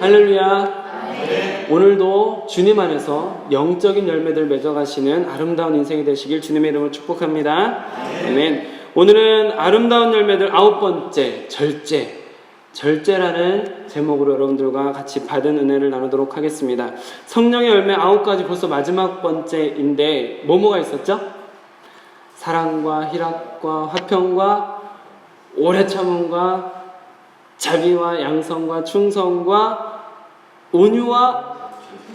할렐루야. 오늘도 주님 안에서 영적인 열매들 맺어가시는 아름다운 인생이 되시길 주님의 이름으로 축복합니다. 아멘. 오늘은 아름다운 열매들 아홉 번째 절제. 절제라는 제목으로 여러분들과 같이 받은 은혜를 나누도록 하겠습니다. 성령의 열매 아홉 가지 벌써 마지막 번째인데 뭐뭐가 있었죠? 사랑과 희락과 화평과 오래 참음과 자비와 양성과 충성과 온유와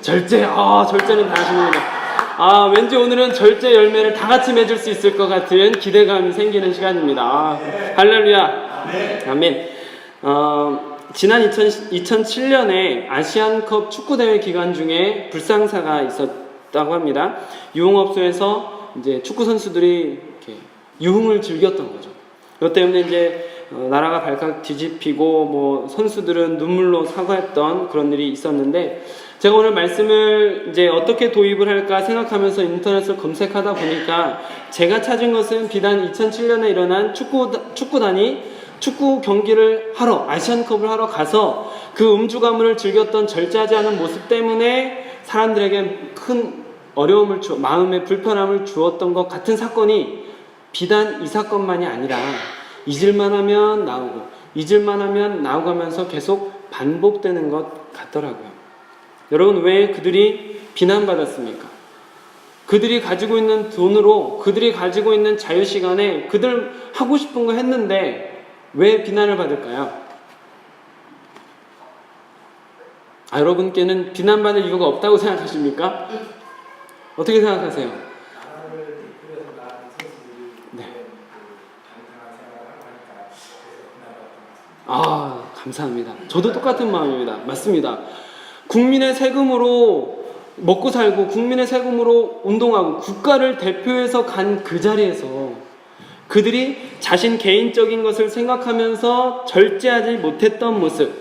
절제. 아, 절제는 다 하십니다. 아, 왠지 오늘은 절제 열매를 다 같이 맺을 수 있을 것 같은 기대감이 생기는 시간입니다. 아, 할렐루야. 아멘. 어, 지난 2000, 2007년에 아시안컵 축구대회 기간 중에 불상사가 있었다고 합니다. 유흥업소에서 이제 축구 선수들이 유흥을 즐겼던 거죠. 그것 때문에 이제 어, 나라가 발칵 뒤집히고 뭐 선수들은 눈물로 사과했던 그런 일이 있었는데 제가 오늘 말씀을 이제 어떻게 도입을 할까 생각하면서 인터넷을 검색하다 보니까 제가 찾은 것은 비단 2007년에 일어난 축구 축구단이 축구 경기를 하러 아시안컵을 하러 가서 그 음주 가문을 즐겼던 절제하지 않은 모습 때문에 사람들에게 큰 어려움을 주 마음의 불편함을 주었던 것 같은 사건이 비단 이 사건만이 아니라 잊을만 하면 나오고 잊을만 하면 나오고 하면서 계속 반복되는 것 같더라고요. 여러분 왜 그들이 비난받았습니까? 그들이 가지고 있는 돈으로 그들이 가지고 있는 자유 시간에 그들 하고 싶은 거 했는데 왜 비난을 받을까요? 아, 여러분께는 비난받을 이유가 없다고 생각하십니까? 어떻게 생각하세요? 네. 아, 감사합니다. 저도 똑같은 마음입니다. 맞습니다. 국민의 세금으로 먹고 살고 국민의 세금으로 운동하고 국가를 대표해서 간 그 자리에서 그들이 자신 개인적인 것을 생각하면서 절제하지 못했던 모습,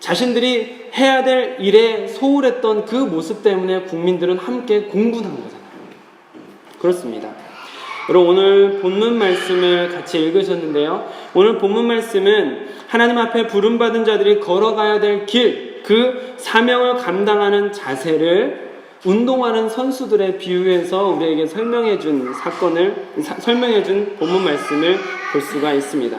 자신들이 해야 될 일에 소홀했던 그 모습 때문에 국민들은 함께 공분한 거잖아요. 그렇습니다. 여러분 오늘 본문 말씀을 같이 읽으셨는데요. 오늘 본문 말씀은 하나님 앞에 부름 받은 자들이 걸어가야 될 길, 그 사명을 감당하는 자세를 운동하는 선수들의 비유해서 우리에게 설명해 준 사건을 사- 설명해 준 본문 말씀을 볼 수가 있습니다.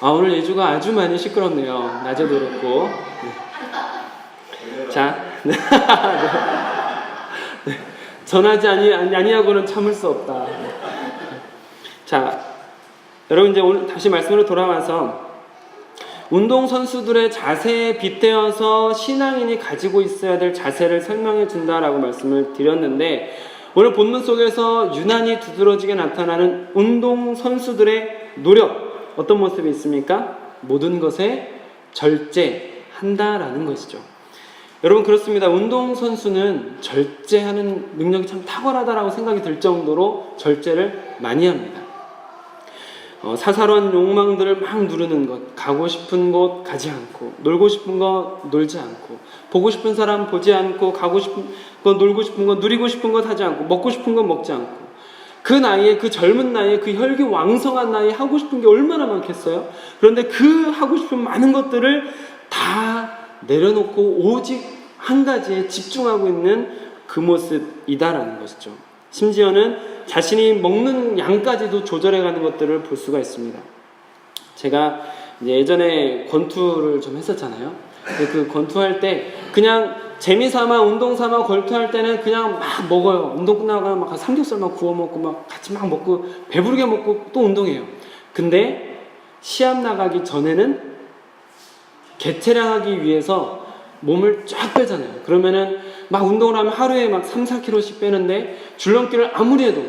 아 오늘 예주가 아주 많이 시끄럽네요. 낮에도 그렇고. 네. 자, 네. 네. 전하지 아니 아니하고는 참을 수 없다. 자, 여러분 이제 오늘 다시 말씀으로 돌아와서 운동 선수들의 자세에 빗대어서 신앙인이 가지고 있어야 될 자세를 설명해 준다라고 말씀을 드렸는데 오늘 본문 속에서 유난히 두드러지게 나타나는 운동 선수들의 노력 어떤 모습이 있습니까? 모든 것에 절제한다라는 것이죠. 여러분 그렇습니다. 운동 선수는 절제하는 능력이 참 탁월하다라고 생각이 들 정도로 절제를 많이 합니다. 어, 사사로운 욕망들을 막 누르는 것, 가고 싶은 곳 가지 않고, 놀고 싶은 거 놀지 않고, 보고 싶은 사람 보지 않고, 가고 싶은 거 놀고 싶은 거 누리고 싶은 것 하지 않고, 먹고 싶은 거 먹지 않고, 그 나이에 그 젊은 나이에 그 혈기 왕성한 나이에 하고 싶은 게 얼마나 많겠어요? 그런데 그 하고 싶은 많은 것들을 다 내려놓고 오직 한 가지에 집중하고 있는 그 모습이다라는 것이죠. 심지어는 자신이 먹는 양까지도 조절해가는 것들을 볼 수가 있습니다. 제가 예전에 권투를 좀 했었잖아요. 그 권투할 때 그냥 재미삼아 운동삼아 권투할 때는 그냥 막 먹어요. 운동 끝나고 막 삼겹살만 구워 먹고 막 같이 막 먹고 배부르게 먹고 또 운동해요. 근데 시합 나가기 전에는 개체량하기 위해서 몸을 쫙 빼잖아요. 그러면은 막 운동을 하면 하루에 막 3, 4kg씩 빼는데 줄넘기를 아무리 해도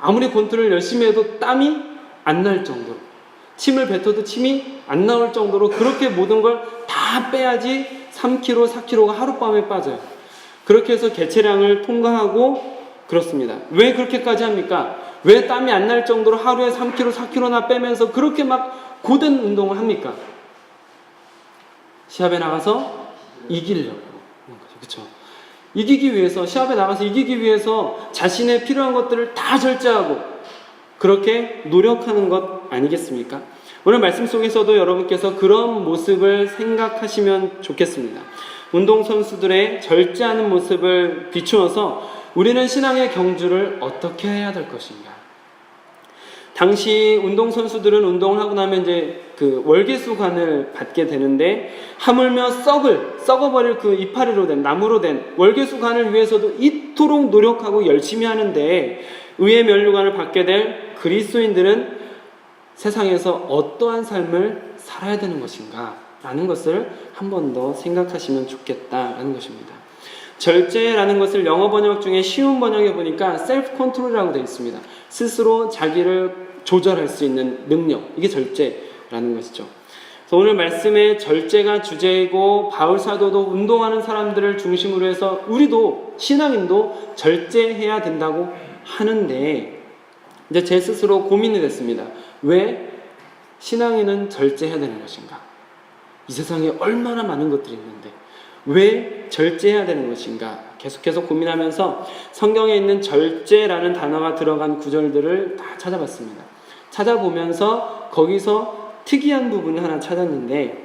아무리 권투를 열심히 해도 땀이 안 날 정도로 침을 뱉어도 침이 안 나올 정도로 그렇게 모든 걸 다 빼야지 3kg, 4kg가 하룻밤에 빠져요. 그렇게 해서 개체량을 통과하고 그렇습니다. 왜 그렇게까지 합니까? 왜 땀이 안 날 정도로 하루에 3kg, 4kg나 빼면서 그렇게 막 고된 운동을 합니까? 시합에 나가서 이기려고 그렇죠. 이기기 위해서 시합에 나가서 이기기 위해서 자신의 필요한 것들을 다 절제하고 그렇게 노력하는 것 아니겠습니까? 오늘 말씀 속에서도 여러분께서 그런 모습을 생각하시면 좋겠습니다. 운동선수들의 절제하는 모습을 비추어서 우리는 신앙의 경주를 어떻게 해야 될 것인가? 당시 운동 선수들은 운동을 하고 나면 이제 그 월계수관을 받게 되는데 하물며 썩을, 썩어버릴 그 이파리로 된, 나무로 된 월계수관을 위해서도 이토록 노력하고 열심히 하는데 의의 면류관을 받게 될 그리스도인들은 세상에서 어떠한 삶을 살아야 되는 것인가? 라는 것을 한 번 더 생각하시면 좋겠다라는 것입니다. 절제라는 것을 영어 번역 중에 쉬운 번역에 보니까 셀프 컨트롤이라고 되어 있습니다. 스스로 자기를 조절할 수 있는 능력. 이게 절제라는 것이죠. 그래서 오늘 말씀의 절제가 주제이고 바울 사도도 운동하는 사람들을 중심으로 해서 우리도 신앙인도 절제해야 된다고 하는데 이제 제 스스로 고민이 됐습니다. 왜 신앙인은 절제해야 되는 것인가? 이 세상에 얼마나 많은 것들이 있는데 왜 절제해야 되는 것인가? 계속해서 고민하면서 성경에 있는 절제라는 단어가 들어간 구절들을 다 찾아봤습니다. 찾아보면서 거기서 특이한 부분을 하나 찾았는데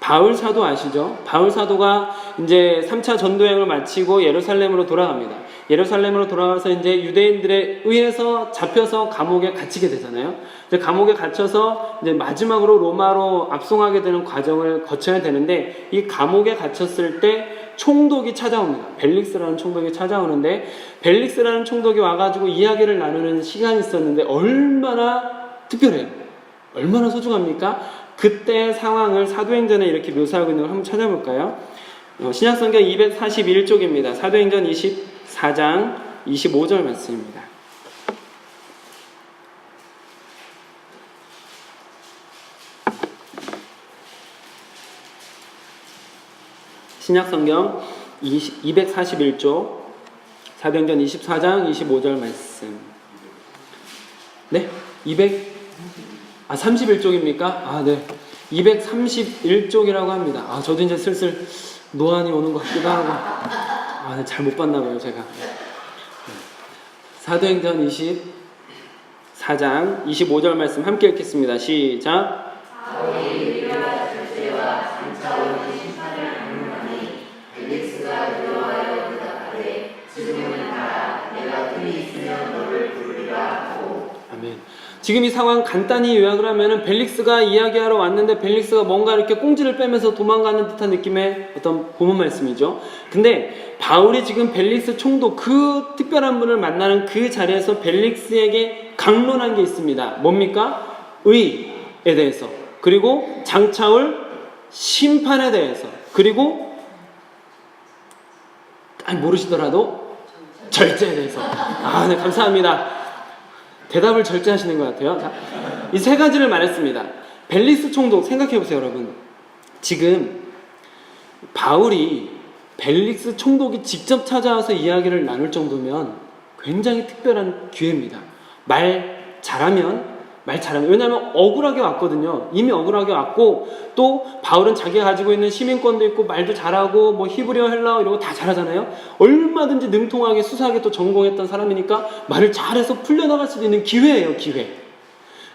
바울 사도 아시죠? 바울 사도가 이제 3차 전도 여행을 마치고 예루살렘으로 돌아갑니다. 예루살렘으로 돌아가서 이제 유대인들에 의해서 잡혀서 감옥에 갇히게 되잖아요. 감옥에 갇혀서 이제 마지막으로 로마로 압송하게 되는 과정을 거쳐야 되는데 이 감옥에 갇혔을 때 총독이 찾아옵니다. 벨릭스라는 총독이 찾아오는데 벨릭스라는 총독이 와가지고 이야기를 나누는 시간이 있었는데 얼마나 특별해요. 얼마나 소중합니까? 그때 상황을 사도행전에 이렇게 묘사하고 있는 걸 한번 찾아볼까요? 어, 신약성경 241쪽입니다. 사도행전 24장 25절 말씀입니다. 신약성경 241쪽 사도행전 24장 25절 말씀. 네? 200 아, 31쪽입니까? 아, 네. 231쪽이라고 합니다. 아, 저도 이제 슬슬 노안이 오는 것 같기도 하고. 아, 네, 잘못 봤나 봐요, 제가. 네. 사도행전 24장 25절 말씀 함께 읽겠습니다. 시작. 지금 이 상황 간단히 요약을 하면은 벨릭스가 이야기하러 왔는데 벨릭스가 뭔가 이렇게 꽁지를 빼면서 도망가는 듯한 느낌의 어떤 본문 말씀이죠. 근데 바울이 지금 벨릭스 총독 그 특별한 분을 만나는 그 자리에서 벨릭스에게 강론한 게 있습니다. 뭡니까? 의에 대해서 그리고 장차올 심판에 대해서 그리고 아니 모르시더라도 절제에 대해서 아, 네 감사합니다. 대답을 절제하시는 것 같아요. 이 세 가지를 말했습니다. 벨리스 총독 생각해 보세요, 여러분. 지금 바울이 벨릭스 총독이 직접 찾아와서 이야기를 나눌 정도면 굉장히 특별한 기회입니다. 말 잘하면 말 잘하면 왜냐하면 억울하게 왔거든요. 이미 억울하게 왔고 또 바울은 자기가 가지고 있는 시민권도 있고 말도 잘하고 뭐 히브리어 헬라어 이런 거 다 잘하잖아요. 얼마든지 능통하게 수사하게 또 전공했던 사람이니까 말을 잘해서 풀려나갈 수도 있는 기회예요, 기회.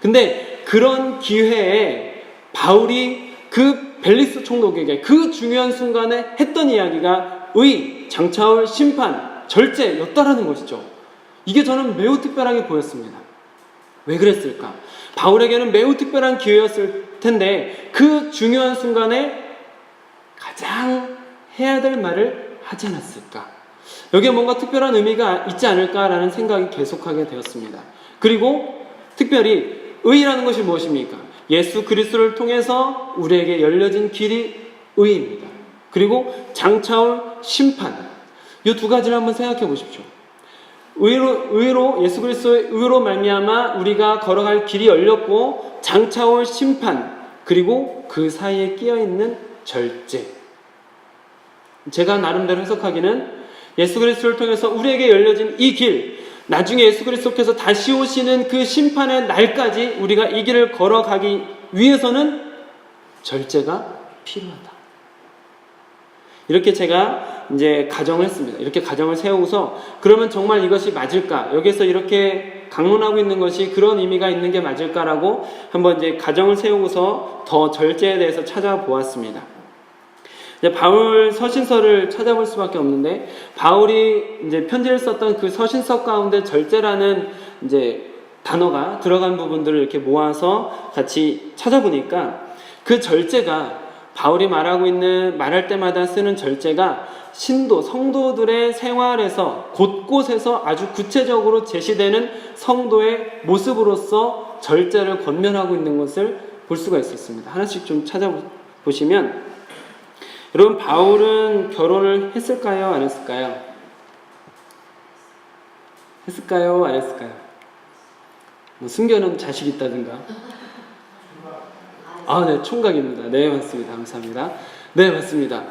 근데 그런 기회에 바울이 그 벨리스 총독에게 그 중요한 순간에 했던 이야기가 의, 장차올 심판, 절제였다라는 것이죠. 이게 저는 매우 특별하게 보였습니다. 왜 그랬을까? 바울에게는 매우 특별한 기회였을 텐데 그 중요한 순간에 가장 해야 될 말을 하지 않았을까? 여기에 뭔가 특별한 의미가 있지 않을까라는 생각이 계속하게 되었습니다. 그리고 특별히 의라는 것이 무엇입니까? 예수 그리스도를 통해서 우리에게 열려진 길이 의입니다. 그리고 장차올 심판. 이 두 가지를 한번 생각해 보십시오. 의로, 의로 예수 그리스도의 의로 말미암아 우리가 걸어갈 길이 열렸고 장차 올 심판 그리고 그 사이에 끼어 있는 절제. 제가 나름대로 해석하기는 예수 그리스도를 통해서 우리에게 열려진 이 길, 나중에 예수 그리스도께서 다시 오시는 그 심판의 날까지 우리가 이 길을 걸어가기 위해서는 절제가 필요하다. 이렇게 제가 이제 가정을 했습니다. 이렇게 가정을 세우고서 그러면 정말 이것이 맞을까? 여기서 이렇게 강론하고 있는 것이 그런 의미가 있는 게 맞을까라고 한번 이제 가정을 세우고서 더 절제에 대해서 찾아보았습니다. 이제 바울 서신서를 찾아볼 수밖에 없는데 바울이 이제 편지를 썼던 그 서신서 가운데 절제라는 이제 단어가 들어간 부분들을 이렇게 모아서 같이 찾아보니까 그 절제가 바울이 말하고 있는 말할 때마다 쓰는 절제가 신도 성도들의 생활에서 곳곳에서 아주 구체적으로 제시되는 성도의 모습으로서 절제를 권면하고 있는 것을 볼 수가 있었습니다. 하나씩 좀 찾아보시면 여러분 바울은 결혼을 했을까요? 안 했을까요? 했을까요? 안 했을까요? 뭐 숨겨놓은 자식 있다든가 아, 네, 총각입니다. 네, 맞습니다. 감사합니다. 네, 맞습니다.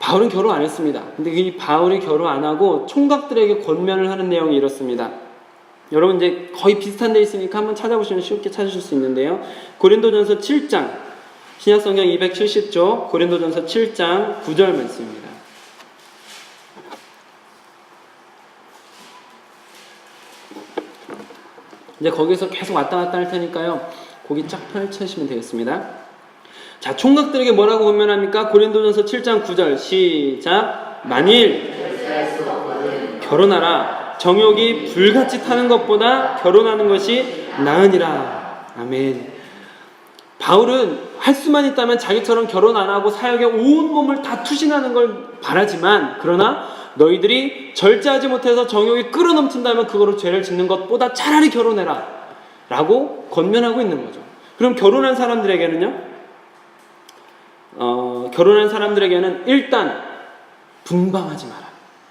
바울은 결혼 안 했습니다. 근데 이 바울이 결혼 안 하고 총각들에게 권면을 하는 내용이 이렇습니다. 여러분 이제 거의 비슷한 데 있으니까 한번 찾아보시면 쉽게 찾으실 수 있는데요. 고린도전서 7장 신약성경 270조 고린도전서 7장 9절 말씀입니다. 이제 거기서 계속 왔다 갔다 할 테니까요. 고기 쫙 펼치시면 되겠습니다. 자, 총각들에게 뭐라고 권면합니까? 고린도전서 7장 9절 시작. 만일 결혼하라. 정욕이 불같이 타는 것보다 결혼하는 것이 나으니라. 아멘. 바울은 할 수만 있다면 자기처럼 결혼 안 하고 사역에 온 몸을 다 투신하는 걸 바라지만 그러나 너희들이 절제하지 못해서 정욕이 끌어넘친다면 그거로 죄를 짓는 것보다 차라리 결혼해라 라고 권면하고 있는 거죠. 그럼 결혼한 사람들에게는요? 어, 결혼한 사람들에게는 일단 분방하지 마라.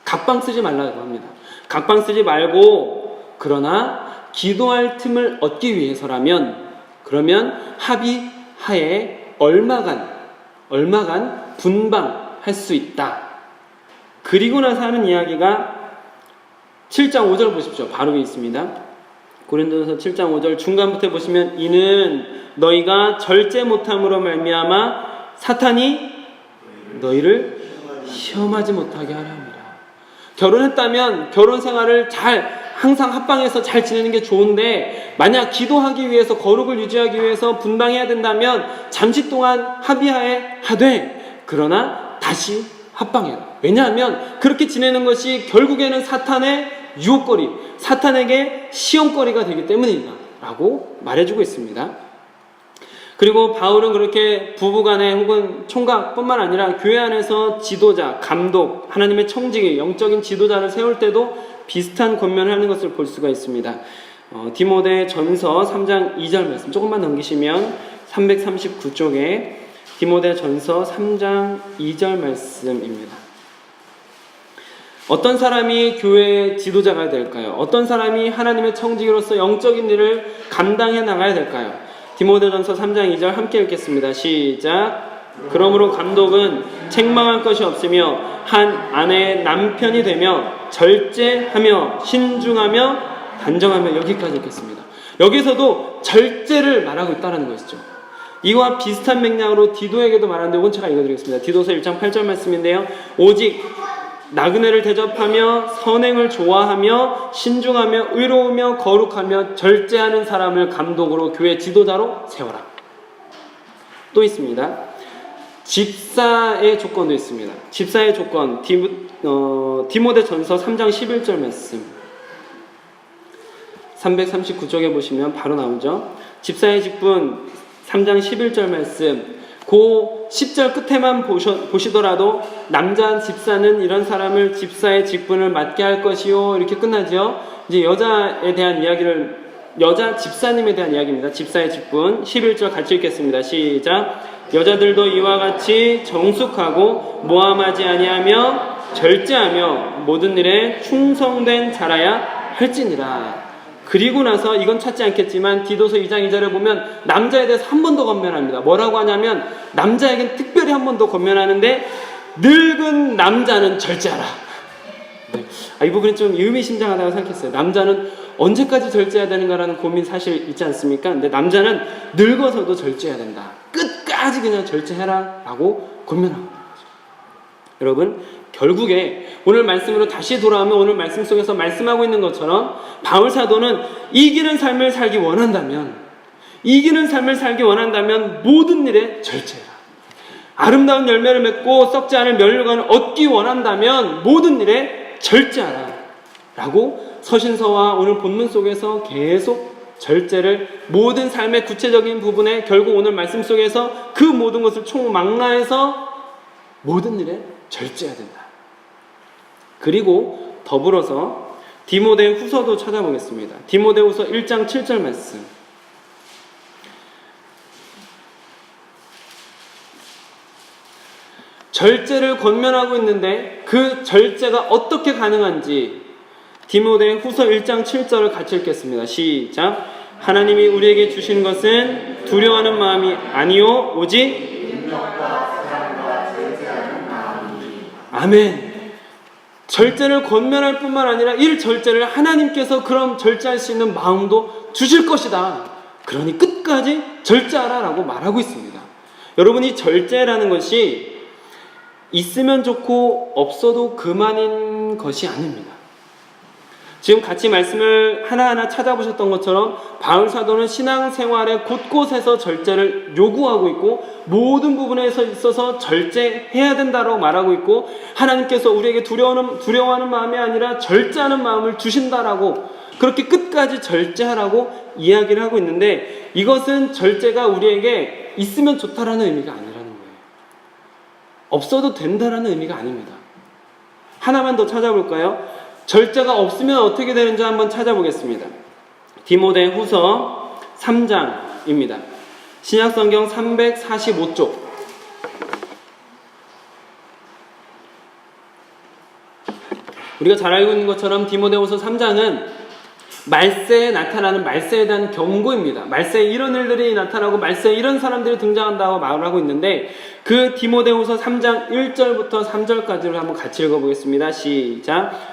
각방 쓰지 말라고 합니다. 각방 쓰지 말고 그러나 기도할 틈을 얻기 위해서라면 그러면 합의 하에 얼마간 얼마간 분방할 수 있다. 그리고 나서 하는 이야기가 7장 5절 보십시오. 바로 있습니다. 고린도서 7장 5절 중간부터 보시면 이는 너희가 절제 못함으로 말미암아 사탄이 너희를 시험하지 못하게 하려 함이라. 결혼했다면 결혼 생활을 잘 항상 합방해서 잘 지내는 게 좋은데 만약 기도하기 위해서 거룩을 유지하기 위해서 분방해야 된다면 잠시 동안 합의하에 하되 그러나 다시 합방해라. 왜냐하면 그렇게 지내는 것이 결국에는 사탄의 유혹거리, 사탄에게 시험거리가 되기 때문이다. 라고 말해주고 있습니다. 그리고 바울은 그렇게 부부간에 혹은 총각뿐만 아니라 교회 안에서 지도자, 감독, 하나님의 청지기, 영적인 지도자를 세울 때도 비슷한 권면을 하는 것을 볼 수가 있습니다. 어, 디모데 전서 3장 2절 말씀 조금만 넘기시면 339쪽에 디모데 전서 3장 2절 말씀입니다. 어떤 사람이 교회의 지도자가 될까요? 어떤 사람이 하나님의 청지기로서 영적인 일을 감당해 나가야 될까요? 디모데전서 3장 2절 함께 읽겠습니다. 시작. 그러므로 감독은 책망할 것이 없으며 한 아내의 남편이 되며 절제하며 신중하며 단정하며 여기까지 읽겠습니다. 여기서도 절제를 말하고 있다는 것이죠. 이와 비슷한 맥락으로 디도에게도 말하는데 이건 제가 읽어드리겠습니다. 디도서 1장 8절 말씀인데요. 오직 나그네를 대접하며 선행을 좋아하며 신중하며 의로우며 거룩하며 절제하는 사람을 감독으로 교회 지도자로 세워라. 또 있습니다. 집사의 조건도 있습니다. 집사의 조건 디모, 어, 디모데 전서 3장 11절 말씀 339쪽에 보시면 바로 나오죠. 집사의 직분 3장 11절 말씀 그 10절 끝에만 보셔, 보시더라도 남자 집사는 이런 사람을 집사의 직분을 맡게 할 것이요 이렇게 끝나죠. 이제 여자에 대한 이야기를 여자 집사님에 대한 이야기입니다. 집사의 직분 11절 같이 읽겠습니다. 시작. 여자들도 이와 같이 정숙하고 모함하지 아니하며 절제하며 모든 일에 충성된 자라야 할지니라. 그리고 나서 이건 찾지 않겠지만 디도서 2장 2절에 보면 남자에 대해서 한 번 더 건면합니다. 뭐라고 하냐면 남자에겐 특별히 한 번 더 건면하는데 늙은 남자는 절제하라. 네. 아, 이 부분이 좀 의미심장하다고 생각했어요. 남자는 언제까지 절제해야 되는가라는 고민 사실 있지 않습니까? 근데 남자는 늙어서도 절제해야 된다. 끝까지 그냥 절제해라 라고 거죠. 여러분 결국에 오늘 말씀으로 다시 돌아오면 오늘 말씀 속에서 말씀하고 있는 것처럼 바울 사도는 이기는 삶을 살기 원한다면 이기는 삶을 살기 원한다면 모든 일에 절제해라. 아름다운 열매를 맺고 썩지 않을 멸류관을 얻기 원한다면 모든 일에 절제하라. 라고 서신서와 오늘 본문 속에서 계속 절제를 모든 삶의 구체적인 부분에 결국 오늘 말씀 속에서 그 모든 것을 총망라해서 모든 일에 절제해야 된다. 그리고 더불어서 디모데 후서도 찾아보겠습니다. 디모데 후서 1장 7절 말씀. 절제를 권면하고 있는데 그 절제가 어떻게 가능한지 디모데 후서 1장 7절을 같이 읽겠습니다. 시작. 하나님이 우리에게 주신 것은 두려워하는 마음이 아니요 오직 아멘. 절제를 권면할 뿐만 아니라 이 절제를 하나님께서 그럼 절제할 수 있는 마음도 주실 것이다. 그러니 끝까지 절제하라라고 말하고 있습니다. 여러분 이 절제라는 것이 있으면 좋고 없어도 그만인 것이 아닙니다. 지금 같이 말씀을 하나하나 찾아보셨던 것처럼 바울 사도는 신앙생활의 곳곳에서 절제를 요구하고 있고 모든 부분에서 있어서 절제해야 된다고 말하고 있고 하나님께서 우리에게 두려워하는, 두려워하는 마음이 아니라 절제하는 마음을 주신다라고 그렇게 끝까지 절제하라고 이야기를 하고 있는데 이것은 절제가 우리에게 있으면 좋다라는 의미가 아니라는 거예요. 없어도 된다라는 의미가 아닙니다. 하나만 더 찾아볼까요? 절제가 없으면 어떻게 되는지 한번 찾아보겠습니다. 디모데 후서 3장입니다. 신약성경 345쪽. 우리가 잘 알고 있는 것처럼 디모데후서 3장은 말세에 나타나는 말세에 대한 경고입니다. 말세에 이런 일들이 나타나고 말세에 이런 사람들이 등장한다고 말을 하고 있는데 그 디모데후서 3장 1절부터 3절까지를 한번 같이 읽어보겠습니다. 시작.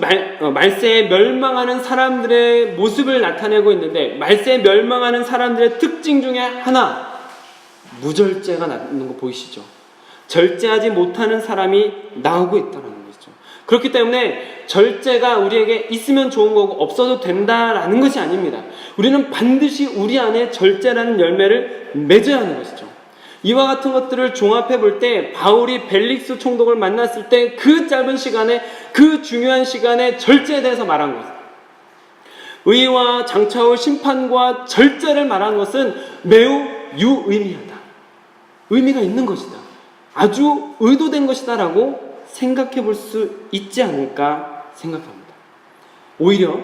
말, 어, 말세에 멸망하는 사람들의 모습을 나타내고 있는데 말세에 멸망하는 사람들의 특징 중에 하나 무절제가 나는 거 보이시죠? 절제하지 못하는 사람이 나오고 있다는 것이죠. 그렇기 때문에 절제가 우리에게 있으면 좋은 거고 없어도 된다라는 것이 아닙니다. 우리는 반드시 우리 안에 절제라는 열매를 맺어야 하는 것이죠. 이와 같은 것들을 종합해 볼 때 바울이 벨릭스 총독을 만났을 때 그 짧은 시간에 그 중요한 시간에 절제에 대해서 말한 것. 의와 장차후 심판과 절제를 말한 것은 매우 유의미하다. 의미가 있는 것이다. 아주 의도된 것이다라고 생각해 볼 수 있지 않을까 생각합니다. 오히려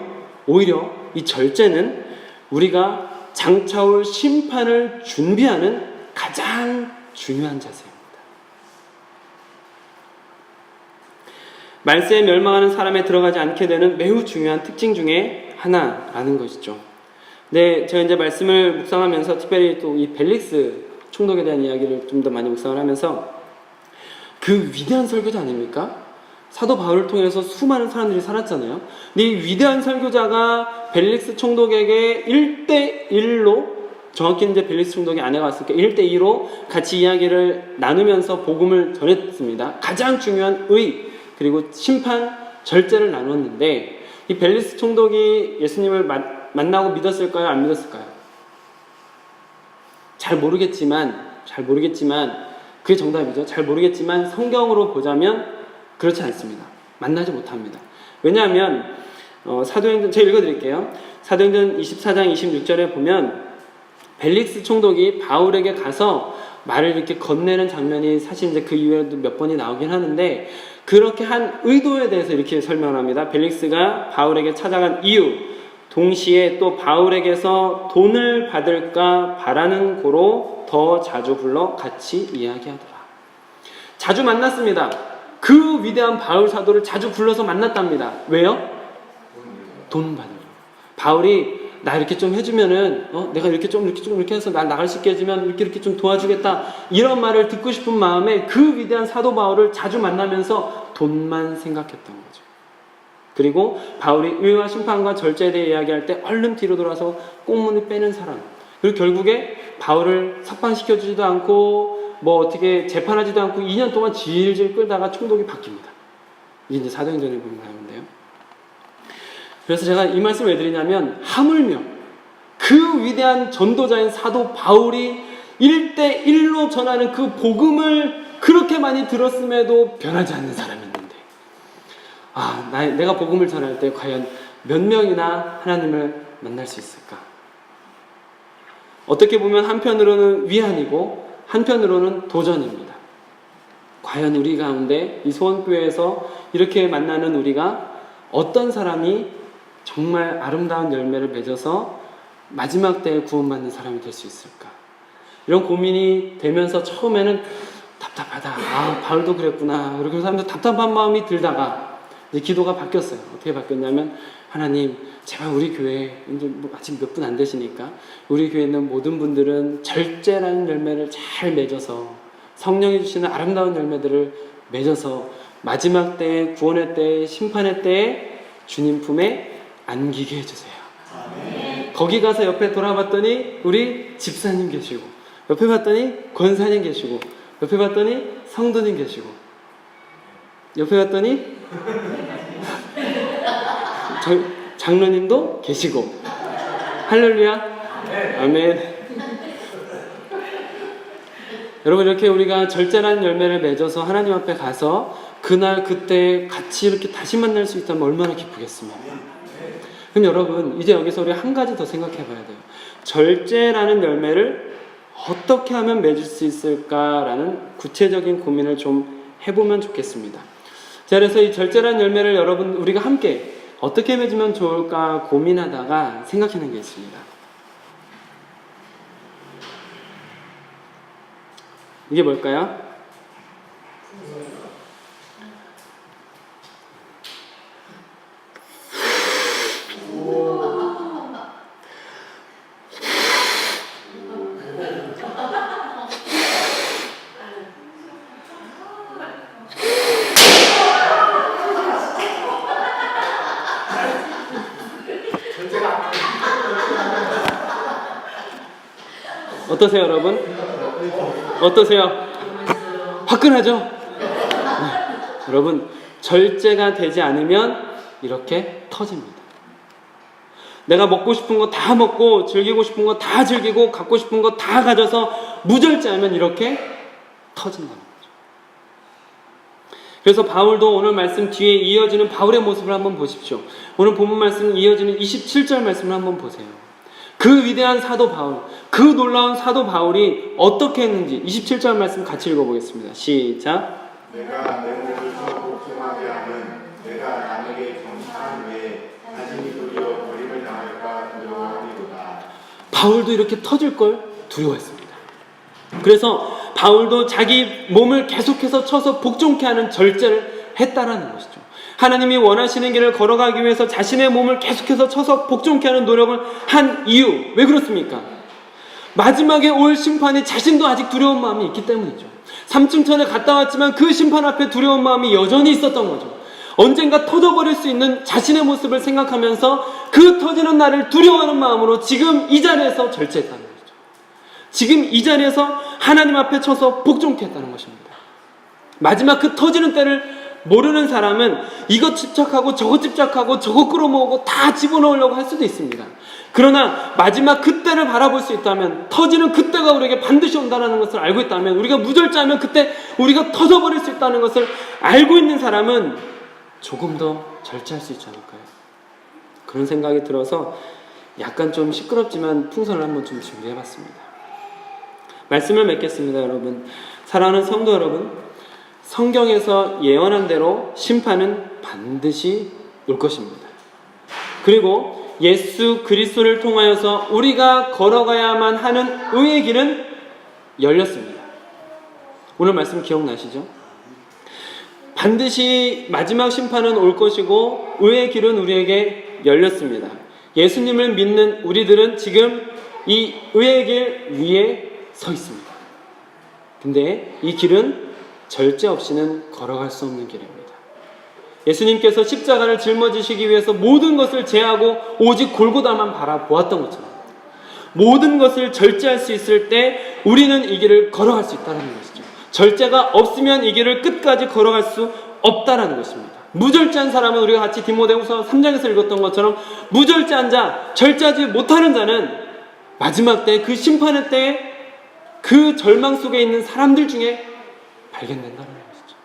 오히려 이 절제는 우리가 장차올 심판을 준비하는 가장 중요한 자세입니다. 말세에 멸망하는 사람에 들어가지 않게 되는 매우 중요한 특징 중에 하나라는 것이죠. 네, 제가 이제 말씀을 묵상하면서 특별히 또 이 벨릭스 총독에 대한 이야기를 좀 더 많이 묵상을 하면서 그 위대한 설교자 아닙니까? 사도 바울을 통해서 수많은 사람들이 살았잖아요. 근데 이 위대한 설교자가 벨릭스 총독에게 1대1로 정확히는 이제 벨릭스 총독이 아내가 왔으니까 1대2로 같이 이야기를 나누면서 복음을 전했습니다. 가장 중요한 의, 그리고 심판, 절제를 나눴는데 이 벨릭스 총독이 예수님을 만나고 믿었을까요? 안 믿었을까요? 잘 모르겠지만, 잘 모르겠지만, 그게 정답이죠. 잘 모르겠지만 성경으로 보자면 그렇지 않습니다. 만나지 못합니다. 왜냐하면 어, 사도행전 제가 읽어드릴게요. 사도행전 24장 26절에 보면 벨릭스 총독이 바울에게 가서 말을 이렇게 건네는 장면이 사실 이제 그 이후에도 몇 번이 나오긴 하는데 그렇게 한 의도에 대해서 이렇게 설명합니다. 벨릭스가 바울에게 찾아간 이유, 동시에 또 바울에게서 돈을 받을까 바라는 고로 더 자주 불러 같이 이야기하더라. 자주 만났습니다. 그 위대한 바울 사도를 자주 불러서 만났답니다. 왜요? 돈 받으려. 바울이 나 이렇게 좀 해주면은 어? 내가 이렇게 좀 이렇게 좀 이렇게 해서 날 나갈 수 있게 해주면 이렇게 이렇게 좀 도와주겠다 이런 말을 듣고 싶은 마음에 그 위대한 사도 바울을 자주 만나면서 돈만 생각했던 거죠. 그리고 바울이 의와 심판과 절제에 대해 이야기할 때 얼른 뒤로 돌아서 꽁문을 빼는 사람. 그리고 결국에 바울을 석방시켜 주지도 않고 뭐 어떻게 재판하지도 않고 2년 동안 질질 끌다가 총독이 바뀝니다. 이게 이제 사도행전에 보면 나오는데요. 그래서 제가 이 말씀을 왜 드리냐면 하물며 그 위대한 전도자인 사도 바울이 1대1로 전하는 그 복음을 그렇게 많이 들었음에도 변하지 않는 사람이 있는데 아, 나, 내가 복음을 전할 때 과연 몇 명이나 하나님을 만날 수 있을까? 어떻게 보면 한편으로는 위안이고 한편으로는 도전입니다. 과연 우리 가운데 이 소원교회에서 이렇게 만나는 우리가 어떤 사람이 정말 아름다운 열매를 맺어서 마지막 때에 구원받는 사람이 될 수 있을까? 이런 고민이 되면서 처음에는 답답하다. 아, 바울도 그랬구나. 이렇게 하면서 답답한 마음이 들다가 이제 기도가 바뀌었어요. 어떻게 바뀌었냐면 하나님, 제발 우리 교회 이제 뭐 아직 몇 분 안 되시니까 우리 교회에 있는 모든 분들은 절제라는 열매를 잘 맺어서 성령이 주시는 아름다운 열매들을 맺어서 마지막 때에 구원의 때에 심판의 때에 주님 품에 안기게 해주세요. 거기 가서 옆에 돌아봤더니 우리 집사님 계시고 옆에 봤더니 권사님 계시고 옆에 봤더니 성도님 계시고 옆에 봤더니 장, 장로님도 계시고 할렐루야 아멘 여러분 이렇게 우리가 절제라는 열매를 맺어서 하나님 앞에 가서 그날 그때 같이 이렇게 다시 만날 수 있다면 얼마나 기쁘겠습니까? 그럼 여러분 이제 여기서 우리 한 가지 더 생각해 봐야 돼요. 절제라는 열매를 어떻게 하면 맺을 수 있을까라는 구체적인 고민을 좀 해보면 좋겠습니다. 자, 그래서 이 절제라는 열매를 여러분 우리가 함께 어떻게 맺으면 좋을까 고민하다가 생각하는 게 있습니다. 이게 뭘까요? 어떠세요, 여러분? 어떠세요? 화끈하죠? 네. 여러분, 절제가 되지 않으면 이렇게 터집니다. 내가 먹고 싶은 거 다 먹고, 즐기고 싶은 거 다 즐기고, 갖고 싶은 거 다 가져서 무절제하면 이렇게 터진다는 거죠. 그래서 바울도 오늘 말씀 뒤에 이어지는 바울의 모습을 한번 보십시오. 오늘 본문 말씀 이어지는 27절 말씀을 한번 보세요. 그 위대한 사도 바울, 그 놀라운 사도 바울이 어떻게 했는지 27절 말씀 같이 읽어보겠습니다. 시작. 내가 내 몸을 복종하게 하는 내가 남에게 정직한 외에 자신이 도리어 버림을 당할까 두려워하리로다. 바울도 이렇게 터질 걸 두려워했습니다. 그래서 바울도 자기 몸을 계속해서 쳐서 복종케 하는 절제를 했다라는 것이죠. 하나님이 원하시는 길을 걸어가기 위해서 자신의 몸을 계속해서 쳐서 복종케 하는 노력을 한 이유 왜 그렇습니까? 마지막에 올 심판에 자신도 아직 두려운 마음이 있기 때문이죠. 삼층천에 갔다 왔지만 그 심판 앞에 두려운 마음이 여전히 있었던 거죠. 언젠가 터져버릴 수 있는 자신의 모습을 생각하면서 그 터지는 나를 두려워하는 마음으로 지금 이 자리에서 절제했다는 거죠. 지금 이 자리에서 하나님 앞에 쳐서 복종케 했다는 것입니다. 마지막 그 터지는 때를 모르는 사람은 이것 집착하고 저것 집착하고 저것 끌어모으고 다 집어넣으려고 할 수도 있습니다. 그러나 마지막 그때를 바라볼 수 있다면 터지는 그때가 우리에게 반드시 온다는 것을 알고 있다면 우리가 무절제하면 그때 우리가 터져버릴 수 있다는 것을 알고 있는 사람은 조금 더 절제할 수 있지 않을까요? 그런 생각이 들어서 약간 좀 시끄럽지만 풍선을 한번 좀 준비해봤습니다. 말씀을 맺겠습니다, 여러분. 사랑하는 성도 여러분, 성경에서 예언한 대로 심판은 반드시 올 것입니다. 그리고 예수 그리스도를 통하여서 우리가 걸어가야만 하는 의의 길은 열렸습니다. 오늘 말씀 기억나시죠? 반드시 마지막 심판은 올 것이고 의의 길은 우리에게 열렸습니다. 예수님을 믿는 우리들은 지금 이 의의 길 위에 서 있습니다. 근데 이 길은 절제 없이는 걸어갈 수 없는 길입니다. 예수님께서 십자가를 짊어지시기 위해서 모든 것을 제하고 오직 골고다만 바라보았던 것처럼 모든 것을 절제할 수 있을 때 우리는 이 길을 걸어갈 수 있다는 것이죠. 절제가 없으면 이 길을 끝까지 걸어갈 수 없다라는 것입니다. 무절제한 사람은 우리가 같이 디모데후서 3장에서 읽었던 것처럼 무절제한 자, 절제하지 못하는 자는 마지막 때 그 심판의 때에 그 절망 속에 있는 사람들 중에 발견된다는 것이죠.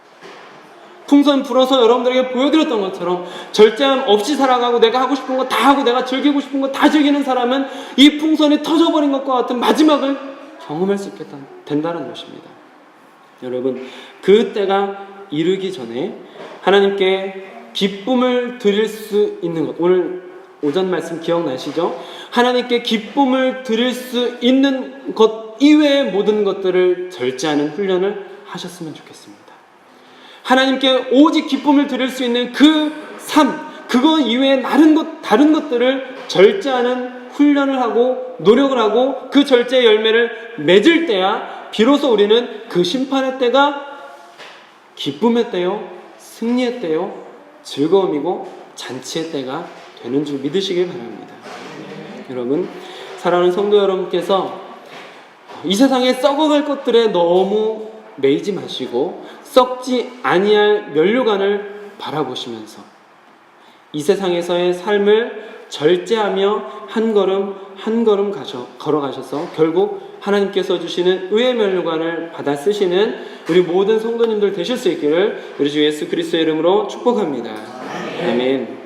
풍선 불어서 여러분들에게 보여드렸던 것처럼 절제함 없이 살아가고 내가 하고 싶은 거 다 하고 내가 즐기고 싶은 거 다 즐기는 사람은 이 풍선이 터져버린 것과 같은 마지막을 경험할 수 있게 된다는 것입니다. 여러분, 그 때가 이르기 전에 하나님께 기쁨을 드릴 수 있는 것. 오늘 오전 말씀 기억나시죠? 하나님께 기쁨을 드릴 수 있는 것 이외의 모든 것들을 절제하는 훈련을 하셨으면 좋겠습니다. 하나님께 오직 기쁨을 드릴 수 있는 그 삶, 그거 이외에 다른 것, 다른 것들을 절제하는 훈련을 하고 노력을 하고 그 절제의 열매를 맺을 때야 비로소 우리는 그 심판의 때가 기쁨의 때요, 승리의 때요, 즐거움이고 잔치의 때가 되는 줄 믿으시길 바랍니다. 여러분, 사랑하는 성도 여러분께서 이 세상에 썩어갈 것들에 너무 매이지 마시고 썩지 아니할 면류관을 바라보시면서 이 세상에서의 삶을 절제하며 한 걸음 한 걸음 가셔, 걸어가셔서 결국 하나님께서 주시는 의의 면류관을 받아 쓰시는 우리 모든 성도님들 되실 수 있기를 우리 주 예수 그리스도의 이름으로 축복합니다. 아멘.